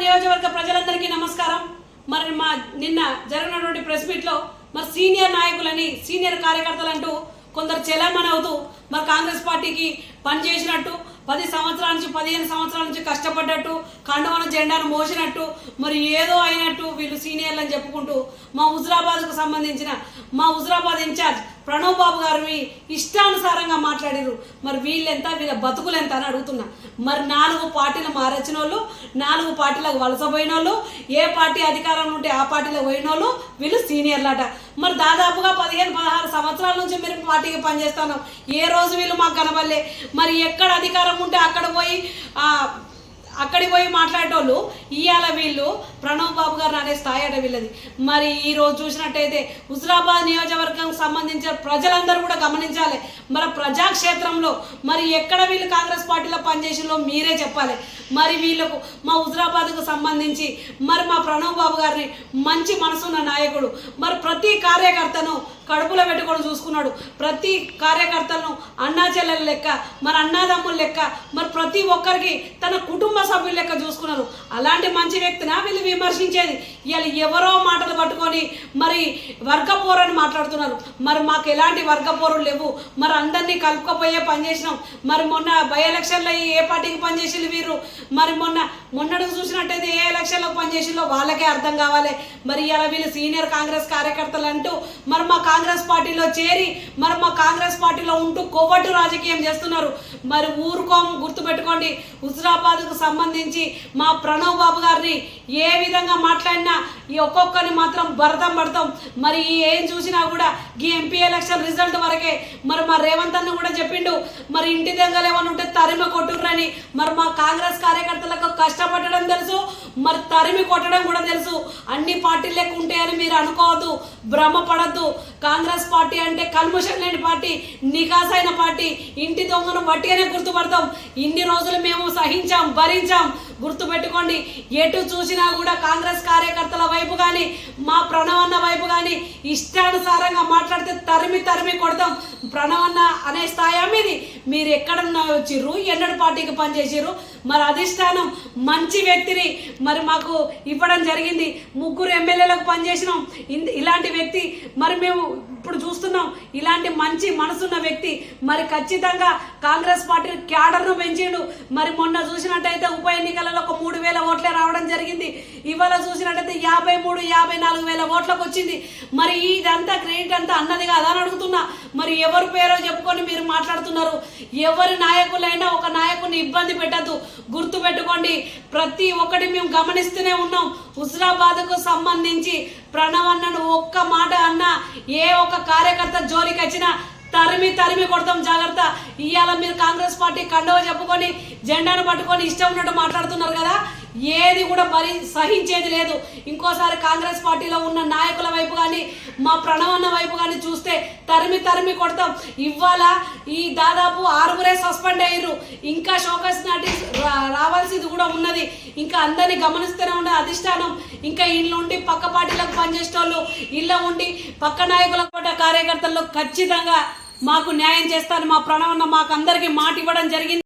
నియోజకవర్గ ప్రజలందరికీ నమస్కారం. మరి మా నిన్న జరిగినటువంటి ప్రెస్ మీట్లో మరి సీనియర్ నాయకులని సీనియర్ కార్యకర్తలు అంటూ కొందరు చెలామణి అవుతూ మరి కాంగ్రెస్ పార్టీకి పనిచేసినట్టు పది సంవత్సరాల నుంచి పదిహేను సంవత్సరాల నుంచి కష్టపడ్డట్టు కండవన జెండాను మోసినట్టు మరి ఏదో అయినట్టు వీళ్ళు సీనియర్లు అని చెప్పుకుంటూ మా హుజరాబాద్కు సంబంధించిన మా హుజరాబాద్ ఇన్ఛార్జ్ ప్రణవ్ బాబు గారిని ఇష్టానుసారంగా మాట్లాడారు మరి వీళ్ళెంత వీళ్ళ బతుకులెంత అని అడుగుతున్నా. మరి నాలుగు పార్టీలు మారచ్చిన వాళ్ళు నాలుగు పార్టీలకు వలసపోయిన వాళ్ళు ఏ పార్టీ అధికారంలో ఉంటే ఆ పార్టీలో పోయిన వాళ్ళు వీళ్ళు సీనియర్లట. మరి దాదాపుగా పదిహేను పదహారు సంవత్సరాల నుంచి మీరు పార్టీకి పనిచేస్తాను. ఏ రోజు వీళ్ళు మాకు కనబడలే. మరి ఎక్కడ అధికారం ఉంటే అక్కడ పోయి అక్కడికి పోయి మాట్లాడేటోళ్ళు ఇవాళ వీళ్ళు ప్రణవ్ బాబు గారు అనే స్థాయి అట వీళ్ళది. మరి ఈ రోజు చూసినట్టయితే హుజరాబాద్ నియోజకవర్గం సంబంధించిన ప్రజలందరూ కూడా గమనించాలి. మరి ప్రజాక్షేత్రంలో మరి ఎక్కడ వీళ్ళు కాంగ్రెస్ పార్టీలో పనిచేసిందో మీరే చెప్పాలి. మరి వీళ్ళకు మా హుజరాబాద్కు సంబంధించి మరి మా ప్రణవ్ బాబు గారిని మంచి మనసున్న నాయకుడు. మరి ప్రతి కార్యకర్తను కడుపులో పెట్టుకొని చూసుకున్నాడు. ప్రతి కార్యకర్తలను అన్నాచెల్లెల లెక్క మరి అన్నాదమ్ముల లెక్క మరి ప్రతి ఒక్కరికి తన కుటుంబ సభ్యుల లెక్క చూసుకున్నారు. అలాంటి మంచి వ్యక్తినా వీళ్ళు విమర్శించేది. ఇవాళ ఎవరో మాటలు పట్టుకొని మరి వర్గపోరని మాట్లాడుతున్నారు. మరి మాకు ఎలాంటి వర్గపోరులు లేవు. మరి అందరినీ కలుపుకపోయే పనిచేసినాం మరి మొన్న బై ఎలక్షన్లో ఏ పార్టీకి పనిచేసింది వీరు? మరి మొన్న మొన్నటికి చూసినట్టయితే ఏ ఎలక్షన్లో పనిచేసిందో వాళ్ళకే అర్థం కావాలి. మరి ఇలా వీళ్ళు సీనియర్ కాంగ్రెస్ కార్యకర్తలు అంటూ మరి మా కాంగ్రెస్ పార్టీలో చేరి మరి మా కాంగ్రెస్ పార్టీలో ఉంటూ కొవ్వట్టు రాజకీయం చేస్తున్నారు. మరి ఊరుకోం గుర్తుపెట్టుకోండి. హుజరాబాద్కు సంబంధించి మా ప్రణవ్ బాబు గారిని ఏ విధంగా మాట్లాడినా ఈ ఒక్కొక్కరిని మాత్రం భరతం పడతాం. మరి ఏం చూసినా కూడా ఈ ఎంపీ ఎలక్షన్ రిజల్ట్ వరకే. మరి మా రేవంత్ అన్న కూడా చెప్పిండు మరి ఇంటి దగ్గర ఏమైనా ఉంటే తరిమ కొట్టుర్రని. మరి మా కాంగ్రెస్ కార్యకర్తలకు కష్టపడడం తెలుసు మరి తరిమి కొట్టడం కూడా తెలుసు. అన్ని పార్టీలు లెక్క ఉంటాయని మీరు అనుకోవద్దు భ్రమపడద్దు. కాంగ్రెస్ పార్టీ అంటే కల్ముషం లేని పార్టీ నికాసైన పార్టీ. ఇంటి దొంగను బట్టిగానే గుర్తుపడతాం. ఇన్ని రోజులు మేము సహించాం భరించాం. గుర్తుపెట్టుకోండి ఎటు చూసినా కూడా కాంగ్రెస్ కార్యకర్తల వైపు కానీ మా ప్రణవన్న వైపు కానీ ఇష్టానుసారంగా మాట్లాడితే తరిమి తరిమి కొడతాం. ప్రణవన్న అనే స్థాయి మీది. మీరు ఎక్కడ వచ్చిర్రు ఎన్నడు పార్టీకి పనిచేసిర్రు మరి అధిష్టానం మంచి వ్యక్తిని మరి మాకు ఇవ్వడం జరిగింది. ముగ్గురు ఎమ్మెల్యేలకు పనిచేసినాం. ఇన్- ఇలాంటి వ్యక్తి మరి మేము ఇప్పుడు చూస్తున్నాం ఇలాంటి మంచి మనసున్న వ్యక్తి మరి ఖచ్చితంగా కాంగ్రెస్ పార్టీ క్యాడర్ను పెంచిండు. మరి మొన్న చూసినట్టయితే ఉప ఎన్నికలలో ఒక మూడు వేల ఓట్లే రావడం జరిగింది. ఇవాళ చూసినట్టయితే యాభై మూడు యాభై నాలుగు వేల ఓట్లకు వచ్చింది. మరి ఇదంతా క్రెడిట్ అంతా అన్నది కాదని అని అడుగుతున్నా. మరి ఎవరు పేరో చెప్పుకొని మీరు మాట్లాడుతున్నారు. ఎవరి నాయకులైనా ఒక నాయకుని ఇబ్బంది పెట్టద్దు. గుర్తు పెట్టుకోండి ప్రతి ఒక్కటి మేము గమనిస్తూనే ఉన్నాం. హుజరాబాద్కు సంబంధించి ప్రణవన్నను ఒక్క మాట అన్న ఏ ఒక్క కార్యకర్త జోలికి వచ్చినా తరిమి తరిమి కొడతాం జాగ్రత్త. ఇవాళ మీరు కాంగ్రెస్ పార్టీ కండవ చెప్పుకొని జెండాను పట్టుకొని ఇష్టం ఉన్నట్టు మాట్లాడుతున్నారు కదా. ఏది కూడా మరి సహించేది లేదు. ఇంకోసారి కాంగ్రెస్ పార్టీలో ఉన్న నాయకుల వైపు కానీ మా ప్రణవన్న వైపు కానీ చూస్తే తరిమి తరిమి కొడతాం. ఇవాళ ఈ దాదాపు ఆరుగురే సస్పెండ్ అయ్యారు ఇంకా షోకస్ నాటి రావాల్సింది కూడా ఉన్నది. ఇంకా అందరినీ గమనిస్తూనే ఉన్న అధిష్టానం. ఇంకా ఇళ్ళు ఉండి పక్క పార్టీలకు పనిచేసేటోళ్ళు ఇళ్ళ ఉండి పక్క నాయకుల కూడా కార్యకర్తల్లో ఖచ్చితంగా మాకు న్యాయం చేస్తాను మా ప్రణవన్న మాకు అందరికీ మాట ఇవ్వడం జరిగింది.